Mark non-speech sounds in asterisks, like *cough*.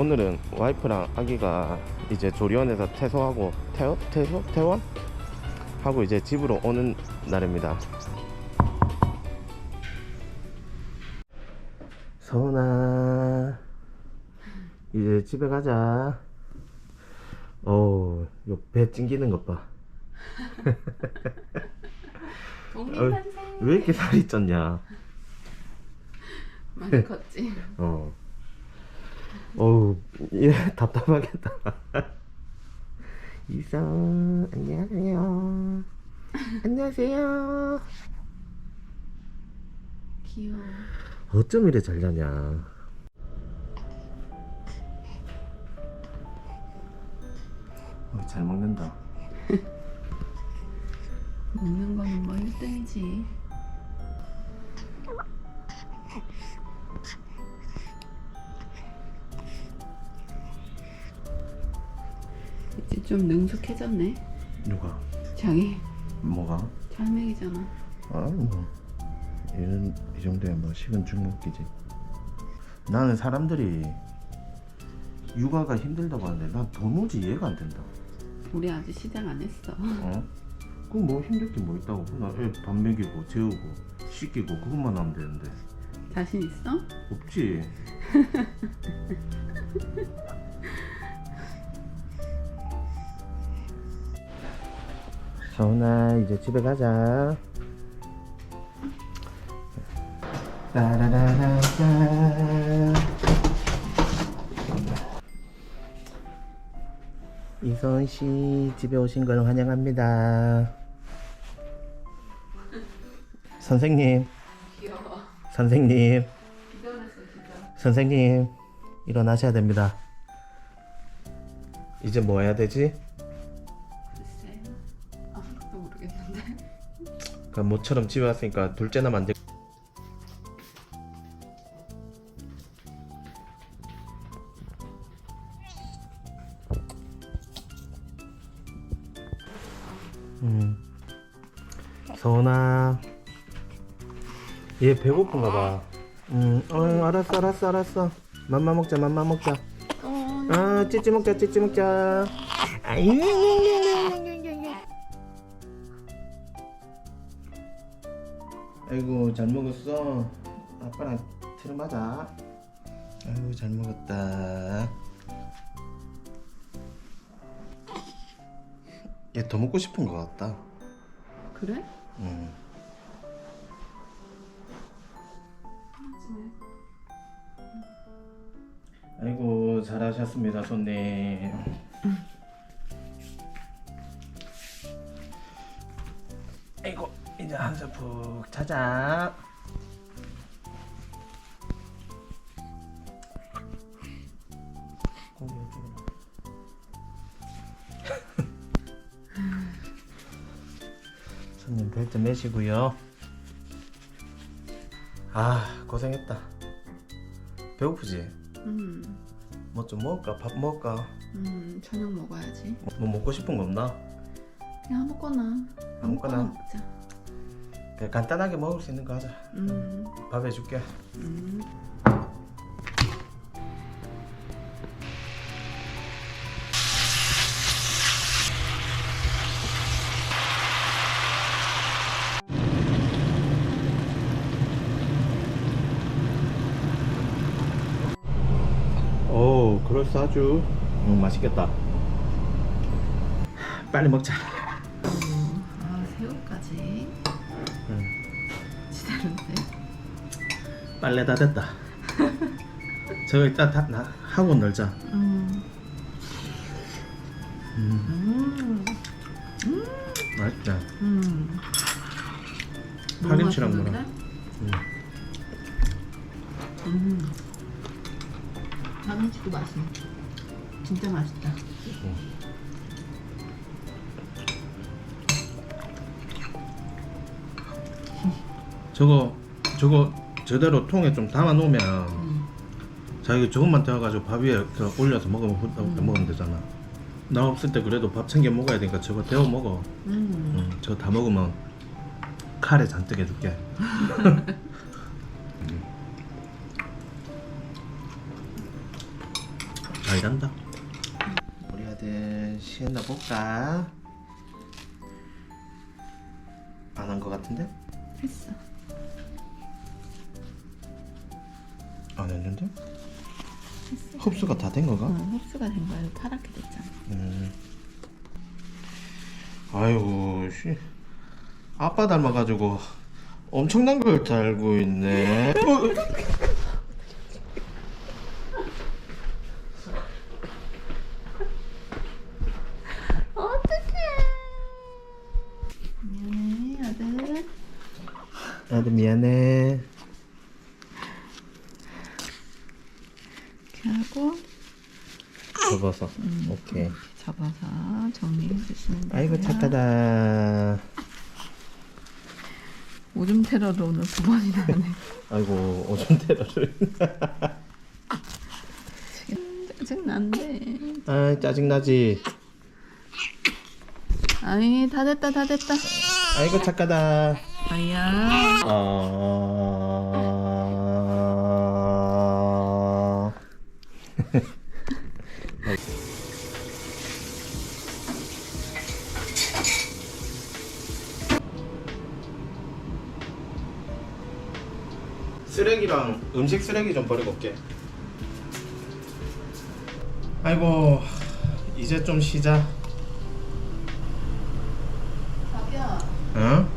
오늘은 와이프랑 아기가 이제 조리원에서 퇴소하고 퇴원? 퇴소? 퇴원? 하고 이제 집으로 오는 날입니다. 서은아 이제 집에 가자. 어우 요배 찡기는 것 봐. *laughs* 독립한생 왜 이렇게 살이 쪘냐? 많이 컸지 *laughs* 어. 어우, 예, *laughs* 답답하겠다. 이성, 안녕하세요. 안녕하세요. 귀여워 어쩜 이래 잘 자냐? 어, 잘 먹는다. 먹는 거는 뭐 1등이지 좀 능숙해졌네 누가? 자기 뭐가? 잘 먹이잖아 아니 뭐 얘는 이 정도야 뭐 식은 죽 먹기지. 나는 사람들이 육아가 힘들다고 하는데 난 도무지 이해가 안 된다. 우리 아직 시작 안 했어 어? 그럼 뭐 힘들 게 뭐 있다고? 나애밥 먹이고 재우고 씻기고 그것만 하면 되는데 자신 있어? 없지. *laughs* 서훈아 이제 집에 가자. 따라라라라. 이선 씨 집에 오신 걸 환영합니다. 선생님, 귀여워 선생님, 기절했어 기절 선생님 일어나셔야 됩니다. 이제 뭐 해야 되지? 그 모처럼 집에 왔으니까 둘째나 만들. 음. 서은아. 얘 배고픈가 봐. 음, 어, 알았어, 알았어, 알았어. 맘마 먹자, 맘마 먹자. 어, 아, 찌찌 먹자, 찌찌 먹자. 아유. 아이고 잘 먹었어. 아빠랑 트름하자. 아이고 잘 먹었다. 얘 더 먹고 싶은 것 같다. 그래? 음. 아이고 잘하셨습니다 손님. 푹 자자. 이쪽으로. *laughs* 손님 벨트 매시고요. 아 고생했다. 배고프지? 음, 뭐 좀 먹을까? 밥 먹을까? 음 저녁 먹어야지 뭐, 뭐 먹고 싶은 거 없나? 그냥 아무거나 아무거나. 먹자 그냥 간단하게 먹을 수 있는 거 하자. 음, 밥 해줄게. 음. 오, 그럴싸하죠. 응, 맛있겠다. 빨리 먹자. 빨래 다 됐다. *laughs* 저거 이따 다 나, 하고 놀자. 음. 음, 음. 맛있다. 음. 파김치랑. 맛있는데? 음. 파김치도 맛있네. 진짜 맛있다. 저거 저거 제대로 통에 좀 담아 놓으면 음. 자기 조금만 데워가지고 밥 위에 그 올려서 먹으면 후- 먹으면 되잖아. 나 없을 때 그래도 밥 챙겨 먹어야 되니까 저거 데워 먹어. 음. 응, 저거 다 먹으면 카레 잔뜩 해줄게. *laughs* 잘 잔다. 우리 아들 시했나 볼까? 안한것 같은데? 했어. 안 했는데? 했어. 흡수가 다 된 거가? 응, 흡수가 된 거야. 파랗게 됐잖아. 음. 아이고 씨. 아빠 닮아가지고 엄청난 걸 달고 있네. 어떡해. 미안해, 아들. 아들 미안해. 이렇게 하고 접어서. 오케이. 접어서 정리해 주시면 되고요. 아이고 착하다. 오줌 테러를 오늘 두 번이나 하네. *laughs* 아이고 오줌 테러를. *laughs* 짜증 난데. 아 짜증 나지. 아이 다 됐다 다 됐다. 아이고 착하다. 아야. 아. 쓰레기랑 음식 쓰레기 좀 버리고 올게. 아이고 이제 좀 쉬자. 자기야 응?